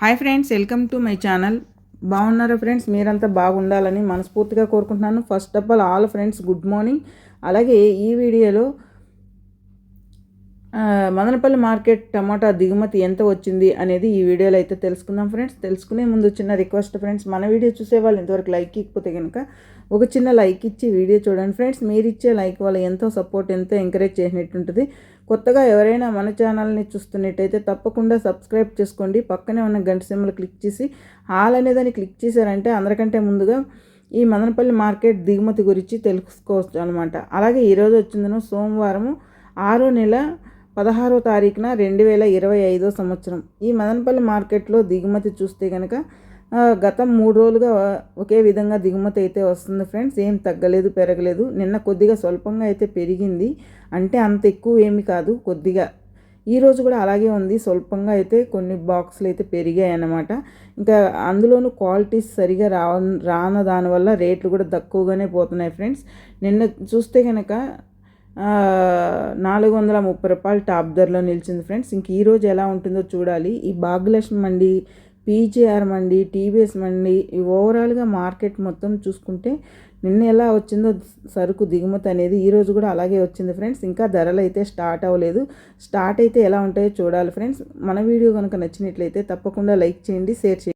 Hi friends welcome to my channel. బాగున్నారా friends? మీరంతా బాగుండాలని మనస్ఫూర్తిగా కోరుకుంటున్నాను. First of all all friends good morning. అలాగే ఈ వీడియోలో మదనపల్లి మార్కెట్ టమాటా దిగుమతి ఎంత వచ్చింది అనేది ఈ వీడియోలో అయితే తెలుసుకుందాం ఫ్రెండ్స్. తెలుసుకునే ముందు చిన్న రిక్వెస్ట్ ఫ్రెండ్స్ మన వీడియో చూసే వాళ్ళు ఇంతవరకు లైక్ ఇకపోతే కనుక ఒక చిన్న లైక్ ఇచ్చి వీడియో చూడండి ఫ్రెండ్స్. మీరు ఇచ్చే లైక్ వల్ల ఎంతో సపోర్ట్ ఎంతో ఎంకరేజ్ చేసినట్టు ఉంటుంది. కొత్తగా ఎవరైనా మన ఛానల్ని చూస్తున్నట్టయితే తప్పకుండా సబ్స్క్రైబ్ చేసుకోండి. పక్కనే ఉన్న గంట సింబల్ క్లిక్ చేసి హాల్ అనేదాన్ని క్లిక్ చేశారంటే అందరికంటే ముందుగా ఈ మదనపల్లి మార్కెట్ దిగుమతి గురించి తెలుసుకోవచ్చు అనమాట అలాగే ఈరోజు వచ్చిందను సోమవారము ఆరో నెల పదహారో తారీఖున రెండు వేల ఇరవై ఐదో సంవత్సరం. ఈ మదనపల్లి మార్కెట్లో దిగుమతి చూస్తే కనుక గత మూడు రోజులుగా ఒకే విధంగా దిగుమతి అయితే వస్తుంది ఫ్రెండ్స్. ఏం తగ్గలేదు పెరగలేదు. నిన్న కొద్దిగా స్వల్పంగా అయితే పెరిగింది. అంటే అంత ఎక్కువ ఏమి కాదు కొద్దిగా. ఈరోజు కూడా అలాగే ఉంది. స్వల్పంగా అయితే కొన్ని బాక్సులు అయితే పెరిగాయి అన్నమాట. ఇంకా అందులోనూ క్వాలిటీస్ సరిగా రా రాన దానివల్ల రేట్లు కూడా తక్కువగానే పోతున్నాయి ఫ్రెండ్స్. నిన్న చూస్తే కనుక నాలుగు వందల ముప్పై రూపాయలు టాప్ ధరలో నిలిచింది ఫ్రెండ్స్. ఇంక ఈరోజు ఎలా ఉంటుందో చూడాలి. ఈ భాగ్యలక్ష్మి మండి పీజీఆర్ మండి టీవీఎస్ మండి ఈ ఓవరాల్గా మార్కెట్ మొత్తం చూసుకుంటే నిన్న ఎలా వచ్చిందో సరుకు దిగుమతి అనేది ఈరోజు కూడా అలాగే వచ్చింది ఫ్రెండ్స్. ఇంకా ధరలు అయితే స్టార్ట్ అవ్వలేదు. స్టార్ట్ అయితే ఎలా ఉంటాయో చూడాలి ఫ్రెండ్స్. మన వీడియో కనుక నచ్చినట్లయితే తప్పకుండా లైక్ చేయండి షేర్ చేయండి.